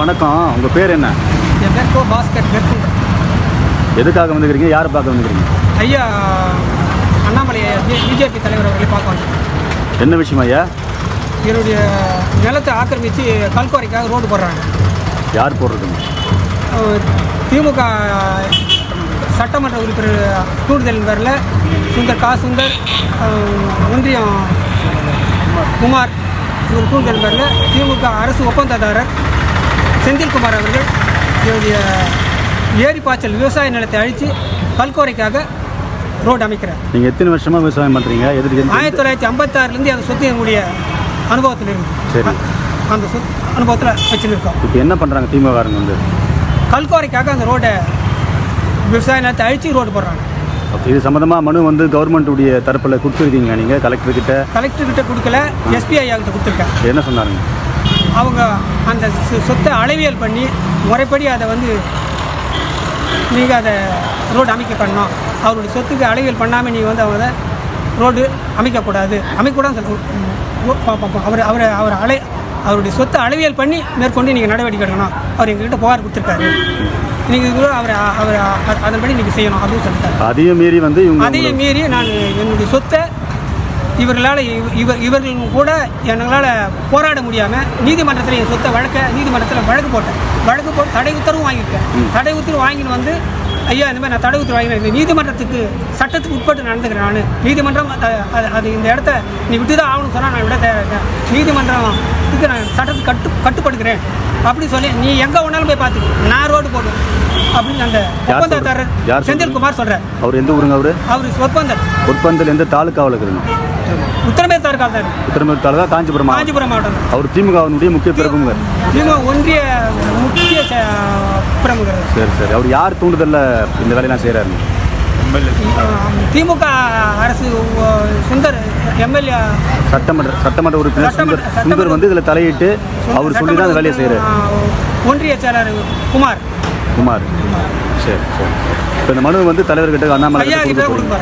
வணக்கம். உங்கள் பேர் என்ன? என் பேர் கோ பாஸ்கர் எதுக்காக வந்துக்கிறீங்க யாரை பார்க்க வந்துக்கிறீங்க ஐயா அண்ணாமலை பிஜேபி தலைவர் அவர்களை பார்க்க வந்தேன் என்ன விஷயம் ஐயா? என்னுடைய நிலத்தை ஆக்கிரமித்து கல்குவாரிக்காக ரோடு போடுறாங்க. யார் போடுறதுங்க? திமுக சட்டமன்ற உறுப்பினர் கூடுதல் பேரில் சுந்தர் கா சுந்தர் ஒன்றியம் குமார் இவர் கூடுதல் பேரில் திமுக அரசு ஒப்பந்ததாரர். செந்தில்குமார் அவர்கள் என்னுடைய ஏரி பாய்ச்சல் விவசாய நிலத்தை அழித்து கல்குவாரிக்காக ரோடு அமைக்கிறார். நீங்கள் எத்தனை வருஷமாக விவசாயம் பண்ணுறீங்க எதுக்கு ஆயிரத்தி தொள்ளாயிரத்தி ஐம்பத்தாறுலேருந்து அந்த சொத்து என்னுடைய அனுபவத்தில் இருக்கு சரி. அந்த சொத்து அனுபவத்தில் வச்சுருக்கோம். இப்போ என்ன பண்ணுறாங்க திமுககாரங்க வந்து? கல்குவாரிக்காக அந்த ரோடை விவசாய நிலத்தை அழித்து ரோடு போடுறாங்க. இது சம்மந்தமாக மனு வந்து கவர்மெண்ட்டுடைய தரப்பில் கொடுத்துருக்கீங்க நீங்கள் கலெக்டர்கிட்ட? கலெக்டர்கிட்ட கொடுக்கல எஸ்பிஐ கிட்ட கொடுத்துருக்கேன். என்ன சொன்னாருங்க? அவங்க அந்த சொத்தை அளவியல் பண்ணி முறைப்படி அதை வந்து நீங்கள் அதை ரோடு அமைக்க பண்ணணும். அவருடைய சொத்துக்கு அளவியல் பண்ணாமல் நீங்கள் வந்து அவங்க ரோடு அமைக்கக்கூடாது. அமைக்கக்கூடாதுன்னு சொல்ல அவர் அவர் அவர் அலை அவருடைய சொத்தை அளவியல் பண்ணி மேற்கொண்டு நீங்கள் நடவடிக்கை எடுக்கணும். அவர் எங்ககிட்ட புகார் கொடுத்துருக்காரு. நீங்கள் கூட அவர் அவர் அதன்படி நீங்கள் செய்யணும் அப்படின்னு சொல்லிட்டாரு. அதையும் மீறி வந்து அதையும் மீறி நான் என்னுடைய சொத்தை இவர்களால் இவ- இவர் இவர்கள் கூட எங்களால் போராட முடியாமல் நீதிமன்றத்தில் என் சொத்தை வழக்க நீதிமன்றத்தில் வழக்கு போட்டேன். வழக்கு போட்டு தடை உத்தரவும் வாங்கியிருக்கேன் தடை உத்தரவு வாங்கின்னு வந்து ஐயா இந்த மாதிரி நான் தடை உத்தரவு வாங்கினேன். இந்த நீதிமன்றத்துக்கு சட்டத்துக்கு உட்பட்டு நடந்துக்கிறேன் நான். நீதிமன்றம் அது அது இந்த இடத்த நீ விட்டு தான் ஆகணும்னு சொன்னால் நான் விட தேவை நீதிமன்றத்துக்கு நான் சட்டத்துக்கு கட்டு கட்டுப்படுகிறேன் அப்படி சொல்லி நீ எங்கே வேணாலும் போய் பார்த்துக்க நான் ரோடு போடுவேன். அப்படின்னு அந்த சொல்றது? செந்தில்குமார் சொல்கிறார் அவர் எந்த ஊருங்க அவர்? அவர் ஒப்பந்தம் பொற்பந்தல் எந்த தாலுக்காவில் இருக்குதுங்க உத்தரமேர் தாலுக்காவில் தான் இருக்கு. உத்தரமேர் தாலுகா காஞ்சிபுரம். காஞ்சிபுரம் மாவட்டம். அவர் திமுகவினுடைய முக்கிய பிரமுகர். இவங்க ஒன்றிய முக்கிய பிரமுகர். சரி சரி. அவர் யார் தூண்டுதலில் இந்த வேலையெல்லாம் செய்கிறாருங்க திமுக அரசு சுந்தர் எம்எல்ஏ. சட்டமன்ற சட்டமன்ற உறுப்பினர் சுந்தர் சுந்தர் வந்து இதில் தலையிட்டு அவர் சொல்லி தான் வேலையை செய்கிறார் ஒன்றிய செயலர் குமார். குமார். சரி சரி. இப்போ இந்த மனு வந்து தலைவர்கிட்ட அண்ணாமலை சரி கொடுங்க.